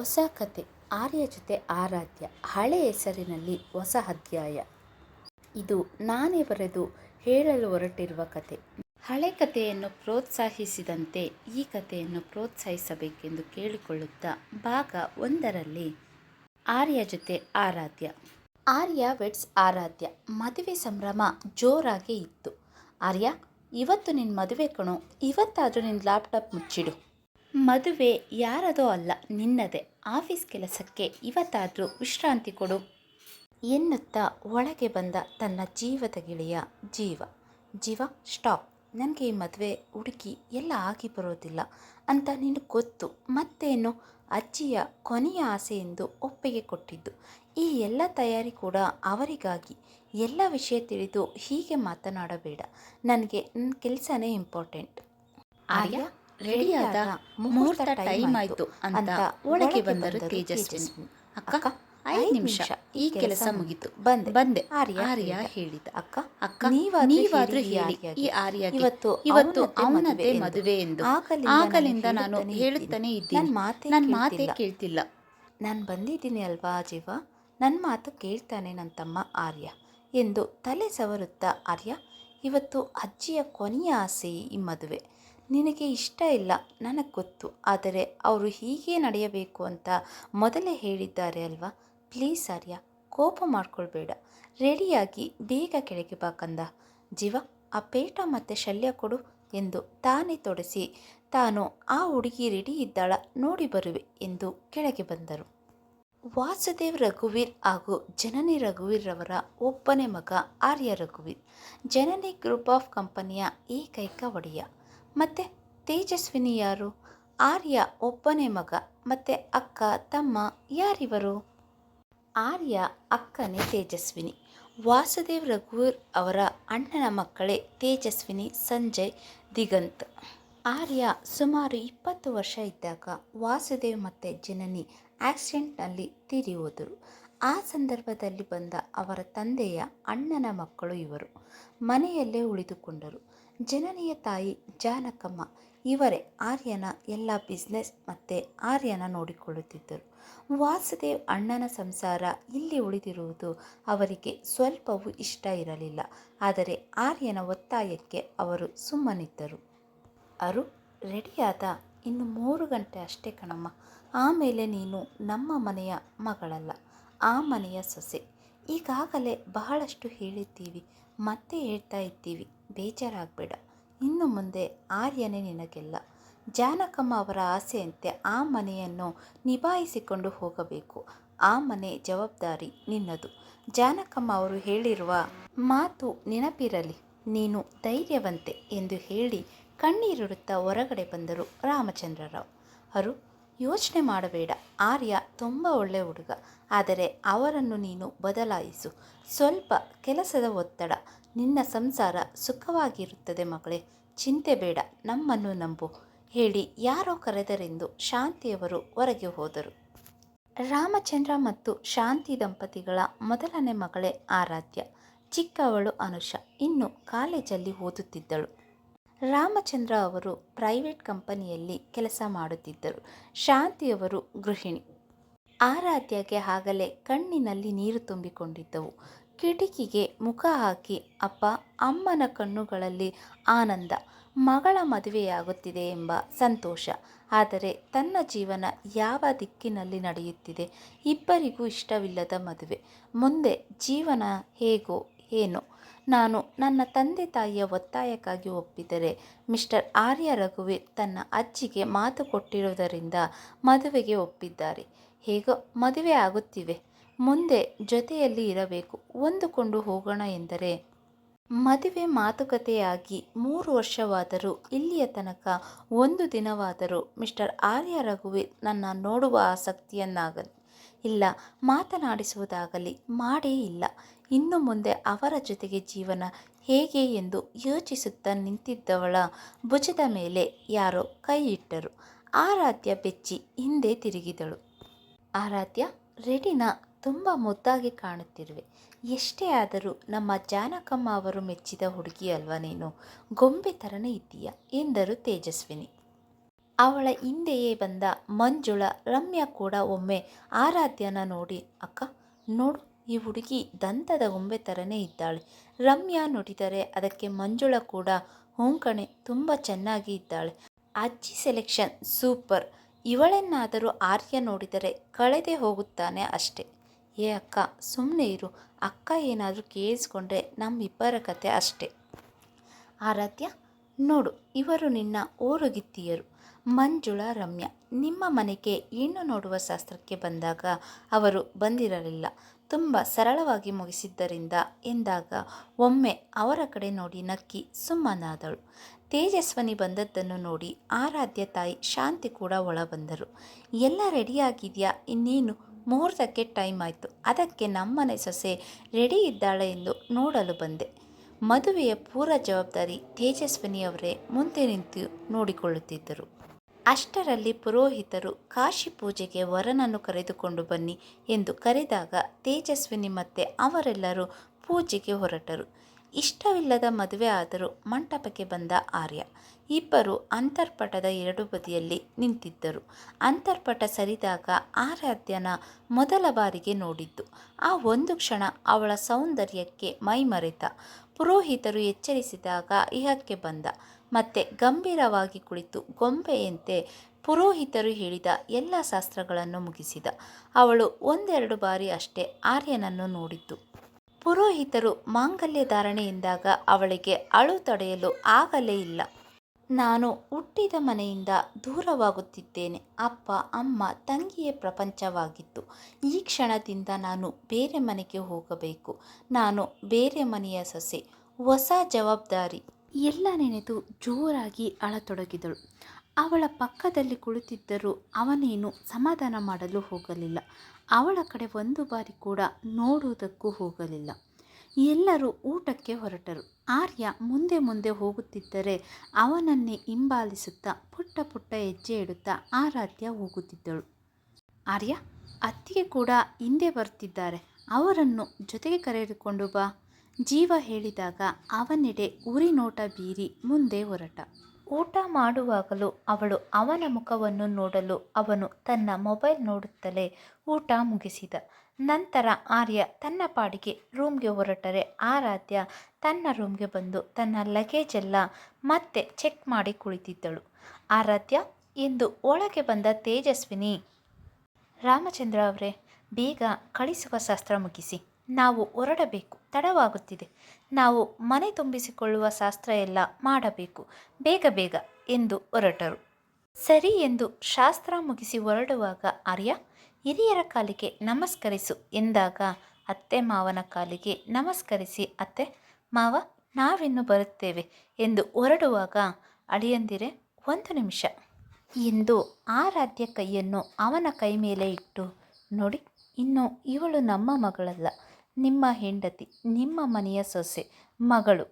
ಹೊಸ ಕತೆ, ಆರ್ಯ ಜೊತೆ ಆರಾಧ್ಯ, ಹಳೆ ಹೆಸರಿನಲ್ಲಿ ಹೊಸ ಅಧ್ಯಾಯ. ಇದು ನಾನೇ ಬರೆದು ಹೇಳಲು ಹೊರಟಿರುವ ಕತೆ. ಹಳೆ ಕಥೆಯನ್ನು ಪ್ರೋತ್ಸಾಹಿಸಿದಂತೆ ಈ ಕಥೆಯನ್ನು ಪ್ರೋತ್ಸಾಹಿಸಬೇಕೆಂದು ಕೇಳಿಕೊಳ್ಳುತ್ತಾ ಭಾಗ ಒಂದರಲ್ಲಿ ಆರ್ಯ ಜೊತೆ ಆರಾಧ್ಯ. ಆರ್ಯ ವೆಡ್ಸ್ ಆರಾಧ್ಯ. ಮದುವೆ ಸಂಭ್ರಮ ಜೋರಾಗಿ ಇತ್ತು. ಆರ್ಯ, ಇವತ್ತು ನಿನ್ನ ಮದುವೆ ಕಣೋ, ಇವತ್ತಾದರೂ ನಿನ್ನ ಲ್ಯಾಪ್ಟಾಪ್ ಮುಚ್ಚಿಡು. ಮದುವೆ ಯಾರದೋ ಅಲ್ಲ, ನಿನ್ನದೇ. ಆಫೀಸ್ ಕೆಲಸಕ್ಕೆ ಇವತ್ತಾದರೂ ವಿಶ್ರಾಂತಿ ಕೊಡು. ಎನ್ನುತ್ತಾ ಒಳಗೆ ಬಂದ ತನ್ನ ಜೀವದ ಗೆಳೆಯ ಜೀವ. ಜೀವ, ಸ್ಟಾಪ್. ನನಗೆ ಈ ಮದುವೆ ಹುಡುಕಿ ಎಲ್ಲ ಆಗಿ ಬರೋದಿಲ್ಲ ಅಂತ ನಿನಗೆ ಗೊತ್ತು. ಮತ್ತೇನು? ಅಜ್ಜಿಯ ಕೊನೆಯ ಆಸೆ ಎಂದು ಒಪ್ಪಿಗೆ ಕೊಟ್ಟಿದ್ದು. ಈ ಎಲ್ಲ ತಯಾರಿ ಕೂಡ ಅವರಿಗಾಗಿ. ಎಲ್ಲ ವಿಷಯ ತಿಳಿದು ಹೀಗೆ ಮಾತನಾಡಬೇಡ. ನನಗೆ ನನ್ನ ಕೆಲಸನೇ ಇಂಪಾರ್ಟೆಂಟ್ ಆರ್ಯ? ರೆಡಿಯಾದ ಮುಹೂರ್ತ ಟೈಮ್ ಆಯ್ತು ಅಂತ ಒಳಗೆ ಬಂದರು ತೇಜಸ್ವಿನಿ. ಅಕ್ಕ ಐದು ನಿಮಿಷ ಈ ಕೆಲಸ ಮುಗಿತು. ಬಂದೆ. ಬಂದೆ. ಆರ್ಯ ಹೇಳಿದ. ಅಕ್ಕ ಅಕ್ಕ ನೀವಾದ್ರೂ ಹೇಳಿ. ಈ ಆರ್ಯ ಇವತ್ತು ಇವತ್ತು ಅವನದೇ ಮದುವೆ ಎಂದು. ಆಗಲಿಂದ ನಾನು ಹೇಳುತ್ತಾನೆ ಇದ್ದೀನಿ. ನನ್ನ ಮಾತೇ ಕೇಳ್ತಿಲ್ಲ. ನಾನು ಬಂದಿದ್ದೀನಿ ಅಲ್ವಾ ಜೀವ? ನನ್ನ ಮಾತು ಕೇಳ್ತಾನೆ ನನ್ನ ತಮ್ಮ ಆರ್ಯ ಎಂದು ತಲೆ ಸವರುತ್ತಾ ಆರ್ಯ ಇವತ್ತು ಅಜ್ಜಿಯ ಕೊನೆಯ ಆಸೆ ಈ ಮದುವೆ. ನಿನಗೆ ಇಷ್ಟ ಇಲ್ಲ, ನನಗೆ ಗೊತ್ತು. ಆದರೆ ಅವರು ಹೀಗೆ ನಡೆಯಬೇಕು ಅಂತ ಮೊದಲೇ ಹೇಳಿದ್ದಾರೆ ಅಲ್ವಾ? ಪ್ಲೀಸ್ ಆರ್ಯ, ಕೋಪ ಮಾಡ್ಕೊಳ್ಬೇಡ. ರೆಡಿಯಾಗಿ ಬೇಗ ಕೆಳಗೆ ಬಾ ಕಂದ. ಜೀವ, ಆ ಪೇಟ ಮತ್ತೆ ಶಲ್ಯ ಕೊಡು ಎಂದು ತಾನೇ ತೊಡಸಿ, ತಾನು ಆ ಹುಡುಗಿ ರೆಡಿ ಇದ್ದಾಳ, ನೋಡಿ ಬರುವೆ ಎಂದು ಕೆಳಗೆ ಬಂದರು. ವಾಸುದೇವ್ ರಘುವೀರ್ ಹಾಗೂ ಜನನಿ ರಘುವೀರ್ರವರ ಒಬ್ಬನೇ ಮಗ ಆರ್ಯ ರಘುವೀರ್. ಜನನಿ ಗ್ರೂಪ್ ಆಫ್ ಕಂಪನಿಯ ಏಕೈಕ ಒಡೆಯ. ಮತ್ತು ತೇಜಸ್ವಿನಿ ಯಾರು? ಆರ್ಯ ಒಬ್ಬನೇ ಮಗ, ಮತ್ತು ಅಕ್ಕ, ತಮ್ಮ ಯಾರಿವರು? ಆರ್ಯ ಅಕ್ಕನೇ ತೇಜಸ್ವಿನಿ. ವಾಸುದೇವ್ ರಘುವರ್ ಅವರ ಅಣ್ಣನ ಮಕ್ಕಳೇ ತೇಜಸ್ವಿನಿ ಸಂಜಯ್ ದಿಗಂತ್. ಆರ್ಯ ಸುಮಾರು ಇಪ್ಪತ್ತು ವರ್ಷ ಇದ್ದಾಗ ವಾಸುದೇವ್ ಮತ್ತು ಜನನಿ ಆಕ್ಸಿಡೆಂಟ್ನಲ್ಲಿ ತೀರಿ ಹೋದರು ಆ ಸಂದರ್ಭದಲ್ಲಿ ಬಂದ ಅವರ ತಂದೆಯ ಅಣ್ಣನ ಮಕ್ಕಳು ಇವರು. ಮನೆಯಲ್ಲೇ ಉಳಿದುಕೊಂಡರು. ಜನನಿಯ ತಾಯಿ ಜಾನಕಮ್ಮ. ಇವರೇ ಆರ್ಯನ ಎಲ್ಲ ಬಿಸ್ನೆಸ್ ಮತ್ತು ಆರ್ಯನ ನೋಡಿಕೊಳ್ಳುತ್ತಿದ್ದರು. ವಾಸುದೇವ್ ಅಣ್ಣನ ಸಂಸಾರ ಇಲ್ಲಿ ಉಳಿದಿರುವುದು ಅವರಿಗೆ ಸ್ವಲ್ಪವೂ ಇಷ್ಟ ಇರಲಿಲ್ಲ. ಆದರೆ ಆರ್ಯನ ಒತ್ತಾಯಕ್ಕೆ ಅವರು ಸುಮ್ಮನಿದ್ದರು. ಅರು ರೆಡಿಯಾದ ಇನ್ನು ಮೂರು ಗಂಟೆ ಅಷ್ಟೇ ಕಣಮ್ಮ. ಆಮೇಲೆ ನೀನು ನಮ್ಮ ಮನೆಯ ಮಗಳಲ್ಲ, ಆ ಮನೆಯ ಸೊಸೆ. ಈಗಾಗಲೇ ಬಹಳಷ್ಟು ಹೇಳಿದ್ದೀವಿ, ಮತ್ತೆ ಹೇಳ್ತಾ ಇದ್ದೀವಿ. ಬೇಜಾರಾಗಬೇಡ. ಇನ್ನು ಮುಂದೆ ಆರ್ಯನೇ ನಿನಗೆಲ್ಲ. ಜಾನಕಮ್ಮ ಅವರ ಆಸೆಯಂತೆ ಆ ಮನೆಯನ್ನು ನಿಭಾಯಿಸಿಕೊಂಡು ಹೋಗಬೇಕು. ಆ ಮನೆ ಜವಾಬ್ದಾರಿ ನಿನ್ನದು. ಜಾನಕಮ್ಮ ಅವರು ಹೇಳಿರುವ ಮಾತು ನೆನಪಿರಲಿ. ನೀನು ಧೈರ್ಯವಂತೆ ಎಂದು ಹೇಳಿ ಕಣ್ಣೀರಿಡುತ್ತಾ ಹೊರಗಡೆ ಬಂದರು ರಾಮಚಂದ್ರರಾವ್. ಅವರು ಯೋಚನೆ ಮಾಡಬೇಡ. ಆರ್ಯ ತುಂಬ ಒಳ್ಳೆಯ ಹುಡುಗ. ಆದರೆ ಅವರನ್ನು ನೀನು ಬದಲಾಯಿಸು. ಸ್ವಲ್ಪ ಕೆಲಸದ ಒತ್ತಡ. ನಿನ್ನ ಸಂಸಾರ ಸುಖವಾಗಿರುತ್ತದೆ ಮಗಳೇ. ಚಿಂತೆ ಬೇಡ. ನಮ್ಮನ್ನು ನಂಬು. ಹೇಳಿ ಯಾರೋ ಕರೆದರೆಂದು ಶಾಂತಿಯವರು ಹೊರಗೆ ಹೋದರು. ರಾಮಚಂದ್ರ ಮತ್ತು ಶಾಂತಿ ದಂಪತಿಗಳ ಮೊದಲನೇ ಮಗಳೇ ಆರಾಧ್ಯ. ಚಿಕ್ಕವಳು ಅನುಷ. ಇನ್ನು ಕಾಲೇಜಲ್ಲಿ ಓದುತ್ತಿದ್ದಳು. ರಾಮಚಂದ್ರ ಅವರು ಪ್ರೈವೇಟ್ ಕಂಪನಿಯಲ್ಲಿ ಕೆಲಸ ಮಾಡುತ್ತಿದ್ದರು. ಶಾಂತಿಯವರು ಗೃಹಿಣಿ. ಆರಾಧ್ಯಗೆ ಆಗಲೇ ಕಣ್ಣಿನಲ್ಲಿ ನೀರು ತುಂಬಿಕೊಂಡಿದ್ದವು. ಕಿಟಕಿಗೆ ಮುಖ ಹಾಕಿ, ಅಪ್ಪ, ಅಮ್ಮನ ಕಣ್ಣುಗಳಲ್ಲಿ ಆನಂದ, ಮಗಳ ಮದುವೆಯಾಗುತ್ತಿದೆ ಎಂಬ ಸಂತೋಷ. ಆದರೆ ತನ್ನ ಜೀವನ ಯಾವ ದಿಕ್ಕಿನಲ್ಲಿ ನಡೆಯುತ್ತಿದೆ ಇಬ್ಬರಿಗೂ ಇಷ್ಟವಿಲ್ಲದ ಮದುವೆ. ಮುಂದೆ ಜೀವನ ಹೇಗೋ, ಏನೋ. ನಾನು ನನ್ನ ತಂದೆ ತಾಯಿಯ ಒತ್ತಾಯಕ್ಕಾಗಿ ಒಪ್ಪಿದರೆ ಮಿಸ್ಟರ್ ಆರ್ಯ ರಘುವೀರ್ ತನ್ನ ಅಜ್ಜಿಗೆ ಮಾತು ಕೊಟ್ಟಿರುವುದರಿಂದ ಮದುವೆಗೆ ಒಪ್ಪಿದ್ದಾರೆ. ಹೇಗೋ ಮದುವೆ ಆಗುತ್ತಿವೆ. ಮುಂದೆ ಜೊತೆಯಲ್ಲಿ ಇರಬೇಕು. ಹೊಂದಿಕೊಂಡು ಹೋಗೋಣ ಎಂದರೆ ಮದುವೆ ಮಾತುಕತೆಯಾಗಿ ಮೂರು ವರ್ಷವಾದರೂ ಇಲ್ಲಿಯ ತನಕ ಒಂದು ದಿನವಾದರೂ ಮಿಸ್ಟರ್ ಆರ್ಯ ರಘುವೀರ್ ನನ್ನ ನೋಡುವ ಆಸಕ್ತಿಯನ್ನಾಗಲಿ ಇಲ್ಲ ಮಾತನಾಡಿಸುವುದಾಗಲಿ ಮಾಡೇ ಇಲ್ಲ. ಇನ್ನು ಮುಂದೆ ಅವರ ಜೊತೆಗೆ ಜೀವನ ಹೇಗೆ ಎಂದು ಯೋಚಿಸುತ್ತಾ ನಿಂತಿದ್ದವಳ ಭುಜದ ಮೇಲೆ ಯಾರೋ ಕೈ ಆರಾಧ್ಯ ಬೆಚ್ಚಿ ಹಿಂದೆ ತಿರುಗಿದಳು. ಆರಾಧ್ಯ, ರೆಡಿನ, ತುಂಬ ಮುದ್ದಾಗಿ ಕಾಣುತ್ತಿರುವೆ. ಎಷ್ಟೇ ಆದರೂ ನಮ್ಮ ಜಾನಕಮ್ಮ ಅವರು ಮೆಚ್ಚಿದ ಹುಡುಗಿ ಅಲ್ವಾ ನೀನು? ಗೊಂಬೆ ಥರನೇ ಇದ್ದೀಯ? ಎಂದರು ತೇಜಸ್ವಿನಿ. ಅವಳ ಹಿಂದೆಯೇ ಬಂದ ಮಂಜುಳ, ರಮ್ಯಾ ಕೂಡ ಒಮ್ಮೆ ಆರಾಧ್ಯನ ನೋಡಿ, ಅಕ್ಕ, ನೋಡು ಈ ಹುಡುಗಿ ದಂತದ ಗೊಂಬೆ ಥರನೇ ಇದ್ದಾಳೆ. ರಮ್ಯಾ ನುಡಿದರೆ ಅದಕ್ಕೆ ಮಂಜುಳ ಕೂಡ ಹೂಂಕಣೆ ಕಣೆ, ತುಂಬ ಚೆನ್ನಾಗಿ ಇದ್ದಾಳೆ. ಅಜ್ಜಿ ಸೆಲೆಕ್ಷನ್ ಸೂಪರ್. ಇವಳನ್ನಾದರೂ ಆರ್ಯ ನೋಡಿದರೆ ಕಳೆದೇ ಹೋಗುತ್ತಾನೆ ಅಷ್ಟೆ. ಏ ಅಕ್ಕ ಸುಮ್ಮನೆ ಇರು. ಅಕ್ಕ ಏನಾದರೂ ಕೇಳಿಸ್ಕೊಂಡ್ರೆ ನಮ್ಮಿಬ್ಬರ ಕತೆ ಅಷ್ಟೆ. ಆರಾಧ್ಯ, ನೋಡು, ಇವರು ನಿನ್ನ ಓರುಗಿತ್ತಿಯರು. ಮಂಜುಳ, ರಮ್ಯ, ನಿಮ್ಮ ಮನೆಗೆ ಹೆಣ್ಣು ನೋಡುವ ಶಾಸ್ತ್ರಕ್ಕೆ ಬಂದಾಗ ಅವರು ಬಂದಿರಲಿಲ್ಲ. ತುಂಬ ಸರಳವಾಗಿ ಮುಗಿಸಿದ್ದರಿಂದ ಎಂದಾಗ ಒಮ್ಮೆ ಅವರ ಕಡೆ ನೋಡಿ ನಕ್ಕಿ ಸುಮ್ಮನಾದಳು. ತೇಜಸ್ವನಿ ಬಂದದ್ದನ್ನು ನೋಡಿ ಆರಾಧ್ಯ ತಾಯಿ ಶಾಂತಿ ಕೂಡ ಒಳ ಬಂದರು ಎಲ್ಲ ರೆಡಿಯಾಗಿದೆಯಾ? ಇನ್ನೇನು? ಮುಹೂರ್ತಕ್ಕೆ ಟೈಮ್ ಆಯಿತು. ಅದಕ್ಕೆ ನಮ್ಮನೆ ಸೊಸೆ ರೆಡಿ ಇದ್ದಾಳೆ ಎಂದು ನೋಡಲು ಬಂದೆ. ಮದುವೆಯ ಪೂರ ಜವಾಬ್ದಾರಿ ತೇಜಸ್ವಿನಿಯವರೇ ಮುಂದೆ ನಿಂತು ನೋಡಿಕೊಳ್ಳುತ್ತಿದ್ದರು. ಅಷ್ಟರಲ್ಲಿ ಪುರೋಹಿತರು ಕಾಶಿ ಪೂಜೆಗೆ ವರನನ್ನು ಕರೆದುಕೊಂಡು ಬನ್ನಿ ಎಂದು ಕರೆದಾಗ ತೇಜಸ್ವಿನಿ ಮತ್ತೆ ಅವರೆಲ್ಲರೂ ಪೂಜೆಗೆ ಹೊರಟರು. ಇಷ್ಟವಿಲ್ಲದ ಮದುವೆ ಆದರೂ ಮಂಟಪಕ್ಕೆ ಬಂದ ಆರ್ಯ. ಇಬ್ಬರು ಅಂತರ್ಪಟದ ಎರಡು ಬದಿಯಲ್ಲಿ ನಿಂತಿದ್ದರು. ಅಂತರ್ಪಟ ಸರಿದಾಗ ಆರಾಧ್ಯನ ಮೊದಲ ಬಾರಿಗೆ ನೋಡಿದ್ದು. ಆ ಒಂದು ಕ್ಷಣ ಅವಳ ಸೌಂದರ್ಯಕ್ಕೆ ಮೈಮರೆತ. ಪುರೋಹಿತರು ಎಚ್ಚರಿಸಿದಾಗ ಇಹಕ್ಕೆ ಬಂದ. ಮತ್ತೆ ಗಂಭೀರವಾಗಿ ಕುಳಿತು ಗೊಂಬೆಯಂತೆ ಪುರೋಹಿತರು ಹೇಳಿದ ಎಲ್ಲ ಶಾಸ್ತ್ರಗಳನ್ನು ಮುಗಿಸಿದ. ಅವಳು ಒಂದೆರಡು ಬಾರಿ ಅಷ್ಟೇ ಆರ್ಯನನ್ನು ನೋಡಿದ್ದು. ಪುರೋಹಿತರು ಮಾಂಗಲ್ಯ ಧಾರಣೆ ಎಂದಾಗ ಅವಳಿಗೆ ಅಳು ತಡೆಯಲು ಆಗಲೇ ಇಲ್ಲ. ನಾನು ಹುಟ್ಟಿದ ಮನೆಯಿಂದ ದೂರವಾಗುತ್ತಿದ್ದೇನೆ. ಅಪ್ಪ, ಅಮ್ಮ, ತಂಗಿಯೇ ಪ್ರಪಂಚವಾಗಿತ್ತು. ಈ ಕ್ಷಣದಿಂದ ನಾನು ಬೇರೆ ಮನೆಗೆ ಹೋಗಬೇಕು. ನಾನು ಬೇರೆ ಮನೆಯ ಸೊಸೆ. ಹೊಸ ಜವಾಬ್ದಾರಿ. ಎಲ್ಲ ನೆನೆದು ಜೋರಾಗಿ ಅಳತೊಡಗಿದಳು. ಅವಳ ಪಕ್ಕದಲ್ಲಿ ಕುಳಿತಿದ್ದರೂ ಅವನೇನು ಸಮಾಧಾನ ಮಾಡಲು ಹೋಗಲಿಲ್ಲ. ಅವಳ ಕಡೆ ಒಂದು ಬಾರಿ ಕೂಡ ನೋಡುವುದಕ್ಕೂ ಹೋಗಲಿಲ್ಲ. ಎಲ್ಲರೂ ಊಟಕ್ಕೆ ಹೊರಟರು. ಆರ್ಯ ಮುಂದೆ ಮುಂದೆ ಹೋಗುತ್ತಿದ್ದರೆ ಅವನನ್ನೇ ಹಿಂಬಾಲಿಸುತ್ತಾ ಪುಟ್ಟ ಪುಟ್ಟ ಹೆಜ್ಜೆ ಇಡುತ್ತಾ ಆರಾಧ್ಯ ಹೋಗುತ್ತಿದ್ದಳು. ಆರ್ಯ, ಅತ್ತಿಗೆ ಕೂಡ ಹಿಂದೆ ಬರ್ತಿದ್ದಾರೆ. ಅವರನ್ನು ಜೊತೆಗೆ ಕರೆದುಕೊಂಡು ಬಾ. ಜೀವ ಹೇಳಿದಾಗ ಅವನೆಡೆ ಉರಿ ನೋಟ ಬೀರಿ ಮುಂದೆ ಹೊರಟ. ಊಟ ಮಾಡುವಾಗಲೂ ಅವಳು ಅವನ ಮುಖವನ್ನು ನೋಡಲು ಅವನು ತನ್ನ ಮೊಬೈಲ್ ನೋಡುತ್ತಲೇ ಊಟ ಮುಗಿಸಿದ. ನಂತರ ಆರ್ಯ ತನ್ನ ಪಾಡಿಗೆ ರೂಮ್ಗೆ ಹೊರಟರೆ ಆರಾಧ್ಯ ತನ್ನ ರೂಮ್ಗೆ ಬಂದು ತನ್ನ ಲಗೇಜ್ ಎಲ್ಲ ಮತ್ತೆ ಚೆಕ್ ಮಾಡಿ ಕುಳಿತಿದ್ದಳು. ಆರಾಧ್ಯ ಎಂದು ಒಳಗೆ ಬಂದ ತೇಜಸ್ವಿನಿ. ರಾಮಚಂದ್ರ ಅವರೇ, ಬೇಗ ಕಳಿಸುವ ಶಾಸ್ತ್ರ ಮುಗಿಸಿ, ನಾವು ಹೊರಡಬೇಕು. ತಡವಾಗುತ್ತಿದೆ. ನಾವು ಮನೆ ತುಂಬಿಸಿಕೊಳ್ಳುವ ಶಾಸ್ತ್ರ ಎಲ್ಲ ಮಾಡಬೇಕು. ಬೇಗ ಬೇಗ ಎಂದು ಹೊರಟರು. ಸರಿ ಎಂದು ಶಾಸ್ತ್ರ ಮುಗಿಸಿ ಹೊರಡುವಾಗ ಆರ್ಯ, ಹಿರಿಯರ ಕಾಲಿಗೆ ನಮಸ್ಕರಿಸು ಎಂದಾಗ ಅತ್ತೆ ಮಾವನ ಕಾಲಿಗೆ ನಮಸ್ಕರಿಸಿ, ಅತ್ತೆ, ಮಾವ, ನಾವಿನ್ನು ಬರುತ್ತೇವೆ ಎಂದು ಹೊರಡುವಾಗ, ಅಳಿಯಂದಿರೆ, ಒಂದು ನಿಮಿಷ ಎಂದು ಆರಾಧ್ಯ ಕೈಯನ್ನು ಅವನ ಕೈ ಮೇಲೆ ಇಟ್ಟು, ನೋಡಿ, ಇನ್ನು ಇವಳು ನಮ್ಮ ಮಗಳಲ್ಲ. ನಿಮ್ಮ ಹೆಂಡತಿ, ನಿಮ್ಮ ಮನೆಯ ಸೊಸೆ, ಮಗಳು.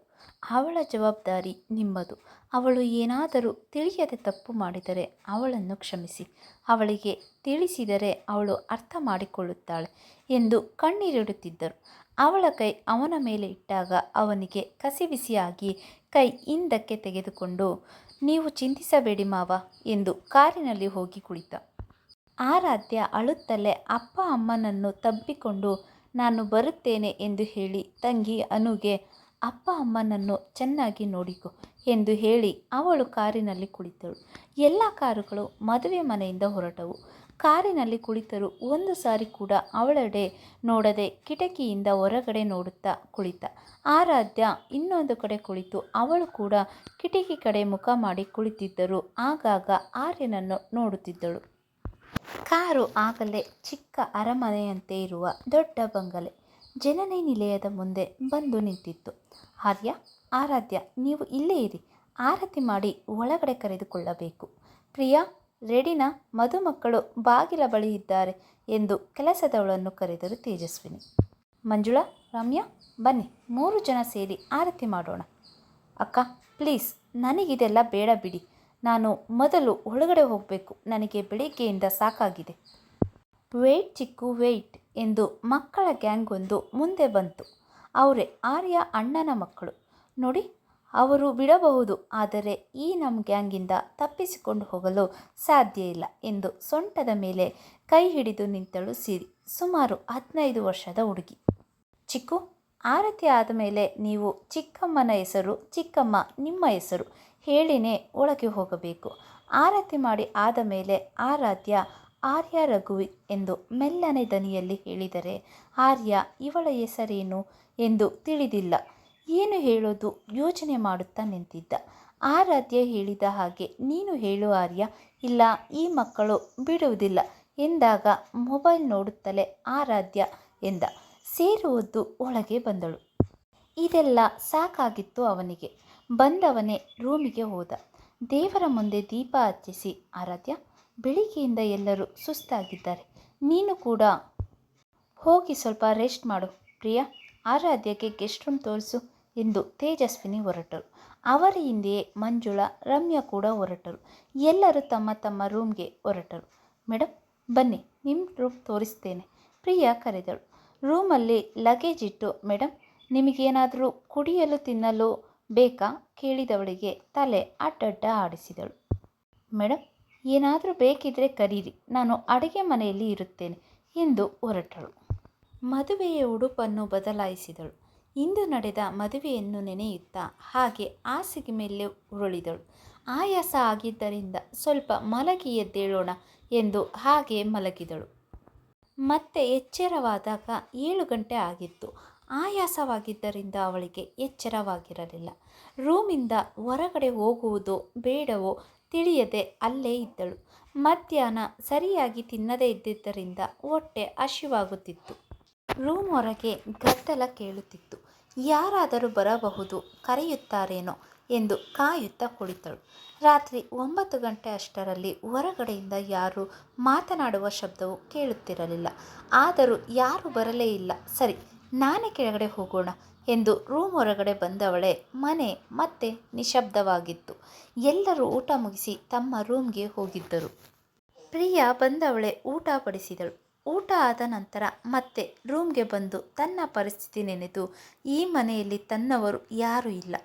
ಅವಳ ಜವಾಬ್ದಾರಿ ನಿಮ್ಮದು. ಅವಳು ಏನಾದರೂ ತಿಳಿಯದೆ ತಪ್ಪು ಮಾಡಿದರೆ ಅವಳನ್ನು ಕ್ಷಮಿಸಿ. ಅವಳಿಗೆ ತಿಳಿಸಿದರೆ ಅವಳು ಅರ್ಥ ಮಾಡಿಕೊಳ್ಳುತ್ತಾಳೆ ಎಂದು ಕಣ್ಣೀರಿಡುತ್ತಿದ್ದರು. ಅವಳ ಕೈ ಅವನ ಮೇಲೆ ಇಟ್ಟಾಗ ಅವನಿಗೆ ಕಸಿಬಿಸಿಯಾಗಿ ಕೈ ಹಿಂದಕ್ಕೆ ತೆಗೆದುಕೊಂಡು, ನೀವು ಚಿಂತಿಸಬೇಡಿ ಮಾವ ಎಂದು ಕಾರಿನಲ್ಲಿ ಹೋಗಿ ಕುಳಿತ. ಆರಾಧ್ಯ ಅಳುತ್ತಲೇ ಅಪ್ಪ ಅಮ್ಮನನ್ನು ತಬ್ಬಿಕೊಂಡು ನಾನು ಬರುತ್ತೇನೆ ಎಂದು ಹೇಳಿ ತಂಗಿ ಅನುಗೆ, ಅಪ್ಪ ಅಮ್ಮನನ್ನು ಚೆನ್ನಾಗಿ ನೋಡಿಕೊ ಎಂದು ಹೇಳಿ ಅವಳು ಕಾರಿನಲ್ಲಿ ಕುಳಿತಳು. ಎಲ್ಲ ಕಾರುಗಳು ಮದುವೆ ಮನೆಯಿಂದ ಹೊರಟವು. ಕಾರಿನಲ್ಲಿ ಕುಳಿತರು ಒಂದು ಸಾರಿ ಕೂಡ ಅವಳೆಡೆ ನೋಡದೆ ಕಿಟಕಿಯಿಂದ ಹೊರಗಡೆ ನೋಡುತ್ತಾ ಕುಳಿತ. ಆರಾಧ್ಯ ಇನ್ನೊಂದು ಕಡೆ ಕುಳಿತು ಅವಳು ಕೂಡ ಕಿಟಕಿ ಕಡೆ ಮುಖ ಮಾಡಿ ಕುಳಿತಿದ್ದರು. ಆಗಾಗ ಆರ್ಯನನ್ನು ನೋಡುತ್ತಿದ್ದಳು. ಕಾರು ಆಗಲೇ ಚಿಕ್ಕ ಅರಮನೆಯಂತೆ ಇರುವ ದೊಡ್ಡ ಬಂಗಲೆ ಜನನಿ ನಿಲಯದ ಮುಂದೆ ಬಂದು ನಿಂತಿತ್ತು. ಆರ್ಯ, ಆರಾಧ್ಯ, ನೀವು ಇಲ್ಲೇ ಇರಿ. ಆರತಿ ಮಾಡಿ ಒಳಗಡೆ ಕರೆದುಕೊಳ್ಳಬೇಕು. ಪ್ರಿಯಾ, ರೆಡಿನಾ, ಮದುಮಕ್ಕಳು ಬಾಗಿಲ ಬಳಿ ಇದ್ದಾರೆ ಎಂದು ಕೆಲಸದವಳನ್ನು ಕರೆದರು ತೇಜಸ್ವಿನಿ. ಮಂಜುಳಾ, ರಮ್ಯಾ, ಬನ್ನಿ, ಮೂರು ಜನ ಸೇರಿ ಆರತಿ ಮಾಡೋಣ. ಅಕ್ಕ, ಪ್ಲೀಸ್, ನನಗಿದೆಲ್ಲ ಬೇಡ ಬಿಡಿ. ನಾನು ಮೊದಲು ಒಳಗಡೆ ಹೋಗಬೇಕು. ನನಗೆ ಬೆಳಿಗ್ಗೆಯಿಂದ ಸಾಕಾಗಿದೆ. ವೇಟ್ ಚಿಕ್ಕು, ವೇಟ್ ಎಂದು ಮಕ್ಕಳ ಗ್ಯಾಂಗ್ ಒಂದು ಮುಂದೆ ಬಂತು. ಅವರೇ ಆರ್ಯ ಅಣ್ಣನ ಮಕ್ಕಳು. ನೋಡಿ, ಅವರು ಬಿಡಬಹುದು, ಆದರೆ ಈ ನಮ್ಮ ಗ್ಯಾಂಗಿಂದ ತಪ್ಪಿಸಿಕೊಂಡು ಹೋಗಲು ಸಾಧ್ಯ ಇಲ್ಲ ಎಂದು ಸೊಂಟದ ಮೇಲೆ ಕೈ ಹಿಡಿದು ನಿಂತಳು ಸಿರಿ. ಸುಮಾರು ಹದಿನೈದು ವರ್ಷದ ಹುಡುಗಿ. ಚಿಕ್ಕು, ಆರತಿ ಆದ ಮೇಲೆ ನೀವು ಚಿಕ್ಕಮ್ಮನ ಹೆಸರು, ಚಿಕ್ಕಮ್ಮ ನಿಮ್ಮ ಹೆಸರು ಹೇಳಿನೇ ಒಳಗೆ ಹೋಗಬೇಕು. ಆರತಿ ಮಾಡಿ ಆದ ಮೇಲೆ ಆರಾಧ್ಯ ಆರ್ಯ ರಘುವಿ ಎಂದು ಮೆಲ್ಲನೆ ದನಿಯಲ್ಲಿ ಹೇಳಿದರೆ, ಆರ್ಯ, ಇವಳ ಹೆಸರೇನು ಎಂದು ತಿಳಿದಿಲ್ಲ. ಏನು ಹೇಳೋದು? ಯೋಚನೆ ಮಾಡುತ್ತಾ ನಿಂತಿದ್ದ. ಆರಾಧ್ಯ ಹೇಳಿದ ಹಾಗೆ, ನೀನು ಹೇಳು ಆರ್ಯ. ಇಲ್ಲ, ಈ ಮಕ್ಕಳು ಬಿಡುವುದಿಲ್ಲ ಎಂದಾಗ ಮೊಬೈಲ್ ನೋಡುತ್ತಲೇ ಆರಾಧ್ಯ ಎಂದ. ಸೇರುವುದು ಒಳಗೆ ಬಂದಳು. ಇದೆಲ್ಲ ಸಾಕಾಗಿತ್ತು ಅವನಿಗೆ. ಬಂದವನೇ ರೂಮಿಗೆ ಹೋದ. ದೇವರ ಮುಂದೆ ದೀಪ ಹಚ್ಚಿಸಿ, ಆರಾಧ್ಯ, ಬೆಳಿಗ್ಗೆಯಿಂದ ಎಲ್ಲರೂ ಸುಸ್ತಾಗಿದ್ದಾರೆ. ನೀನು ಕೂಡ ಹೋಗಿ ಸ್ವಲ್ಪ ರೆಸ್ಟ್ ಮಾಡು. ಪ್ರಿಯಾ, ಆರಾಧ್ಯಕ್ಕೆ ಗೆಸ್ಟ್ ರೂಮ್ ತೋರಿಸು ಎಂದು ತೇಜಸ್ವಿನಿ ಹೊರಟರು. ಅವರ ಹಿಂದೆಯೇ ಮಂಜುಳಾ, ರಮ್ಯಾ ಕೂಡ ಹೊರಟರು. ಎಲ್ಲರೂ ತಮ್ಮ ತಮ್ಮ ರೂಮ್ಗೆ ಹೊರಟರು. ಮೇಡಮ್ ಬನ್ನಿ ನಿಮ್ಮ ರೂಮ್ ತೋರಿಸ್ತೇನೆ ಪ್ರಿಯಾ ಕರೆದಳು. ರೂಮಲ್ಲಿ ಲಗೇಜ್ ಇಟ್ಟು ಮೇಡಮ್ ನಿಮಗೇನಾದರೂ ಕುಡಿಯಲು ತಿನ್ನಲು ಬೇಕಾ? ಕೇಳಿದವಳಿಗೆ ತಲೆ ಅಡ್ಡಡ್ಡ ಆಡಿಸಿದಳು. ಮೇಡಮ್ ಏನಾದರೂ ಬೇಕಿದ್ರೆ ಕರೀರಿ. ನಾನು ಅಡುಗೆ ಮನೆಯಲ್ಲಿ ಇರುತ್ತೇನೆ, ಎಂದು ಹೊರಟಳು ಮದುವೆಯ ಉಡುಪನ್ನು ಬದಲಾಯಿಸಿದಳು. ಇಂದು ನಡೆದ ಮದುವೆಯನ್ನು ನೆನೆಯುತ್ತಾ ಹಾಗೆ ಹಾಸಿಗೆ ಮೇಲೆ ಉರುಳಿದಳು. ಆಯಾಸ ಆಗಿದ್ದರಿಂದ ಸ್ವಲ್ಪ ಮಲಗಿ ಎದ್ದೇಳೋಣ, ಎಂದು ಹಾಗೆ ಮಲಗಿದಳು. ಮತ್ತೆ ಎಚ್ಚರವಾದಾಗ ಏಳು ಗಂಟೆ ಆಗಿತ್ತು. ಆಯಾಸವಾಗಿದ್ದರಿಂದ ಅವಳಿಗೆ ಎಚ್ಚರವಾಗಿರಲಿಲ್ಲ. ರೂಮಿಂದ ಹೊರಗಡೆ ಹೋಗುವುದು ಬೇಡವೋ ತಿಳಿಯದೆ ಅಲ್ಲೇ ಇದ್ದಳು. ಮಧ್ಯಾಹ್ನ ಸರಿಯಾಗಿ ತಿನ್ನದೇ ಇದ್ದಿದ್ದರಿಂದ ಹೊಟ್ಟೆ ಹಸಿವಾಗುತ್ತಿತ್ತು. ರೂಮ್ ಹೊರಗೆ ಗದ್ದಲ ಕೇಳುತ್ತಿತ್ತು. ಯಾರಾದರೂ ಬರಬಹುದು, ಕರೆಯುತ್ತಾರೇನೋ ಎಂದು ಕಾಯುತ್ತಾ ಕುಳಿತಳು. ರಾತ್ರಿ ಒಂಬತ್ತು ಗಂಟೆ ಅಷ್ಟರಲ್ಲಿ ಹೊರಗಡೆಯಿಂದ ಯಾರು ಮಾತನಾಡುವ ಶಬ್ದವು ಕೇಳುತ್ತಿರಲಿಲ್ಲ. ಆದರೂ ಯಾರು ಬರಲೇ ಇಲ್ಲ. ಸರಿ ನಾನೇ ಕೆಳಗಡೆ ಹೋಗೋಣ ಎಂದು ರೂಮ್ ಹೊರಗಡೆ ಬಂದವಳೆ. ಮನೆ ಮತ್ತೆ ನಿಶಬ್ದವಾಗಿತ್ತು. ಎಲ್ಲರೂ ಊಟ ಮುಗಿಸಿ ತಮ್ಮ ರೂಮ್ಗೆ ಹೋಗಿದ್ದರು. ಪ್ರಿಯಾ ಬಂದವಳೆ ಊಟ ಪಡಿಸಿದಳು. ಊಟ ಆದ ನಂತರ ಮತ್ತೆ ರೂಮ್ಗೆ ಬಂದು ತನ್ನ ಪರಿಸ್ಥಿತಿ ನೆನೆದು, ಈ ಮನೆಯಲ್ಲಿ ತನ್ನವರು ಯಾರೂ ಇಲ್ಲ.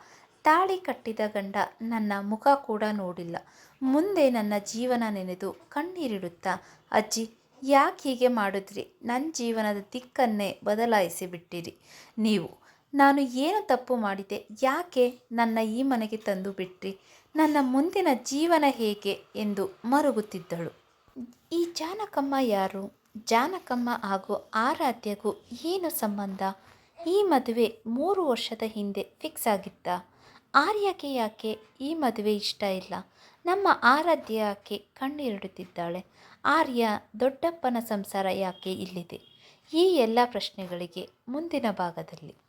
ತಾಳಿ ಕಟ್ಟಿದ ಗಂಡ ನನ್ನ ಮುಖ ಕೂಡ ನೋಡಿಲ್ಲ. ಮುಂದೆ ನನ್ನ ಜೀವನ ನೆನೆದು ಕಣ್ಣೀರಿಡುತ್ತಾ, ಅಜ್ಜಿ ಯಾಕೆ ಹೀಗೆ ಮಾಡಿದ್ರಿ? ನನ್ನ ಜೀವನದ ದಿಕ್ಕನ್ನೇ ಬದಲಾಯಿಸಿ ಬಿಟ್ಟಿರಿ. ನೀವು, ನಾನು ಏನು ತಪ್ಪು ಮಾಡಿದೆ? ಯಾಕೆ ನನ್ನ ಈ ಮನೆಗೆ ತಂದು ಬಿಟ್ರಿ? ನನ್ನ ಮುಂದಿನ ಜೀವನ ಹೇಗೆ ಎಂದು ಮರುಗುತ್ತಿದ್ದಳು. ಈ ಜಾನಕಮ್ಮ ಯಾರು? ಜಾನಕಮ್ಮ ಹಾಗೂ ಆರಾಧ್ಯಗೂ ಏನು ಸಂಬಂಧ? ಈ ಮದುವೆ ಮೂರು ವರ್ಷದ ಹಿಂದೆ ಫಿಕ್ಸ್ ಆಗಿತ್ತ? ಆರ್ಯಕ್ಕೆ ಯಾಕೆ ಈ ಮದುವೆ ಇಷ್ಟ ಇಲ್ಲ? ನಮ್ಮ ಆರಾಧ್ಯ ಯಾಕೆ ಕಣ್ಣೀರಿಡುತ್ತಿದ್ದಾಳೆ. ಆರ್ಯ ದೊಡ್ಡಪ್ಪನ ಸಂಸಾರ ಯಾಕೆ ಇಲ್ಲಿದೆ? ಈ ಎಲ್ಲ ಪ್ರಶ್ನೆಗಳಿಗೆ ಮುಂದಿನ ಭಾಗದಲ್ಲಿ.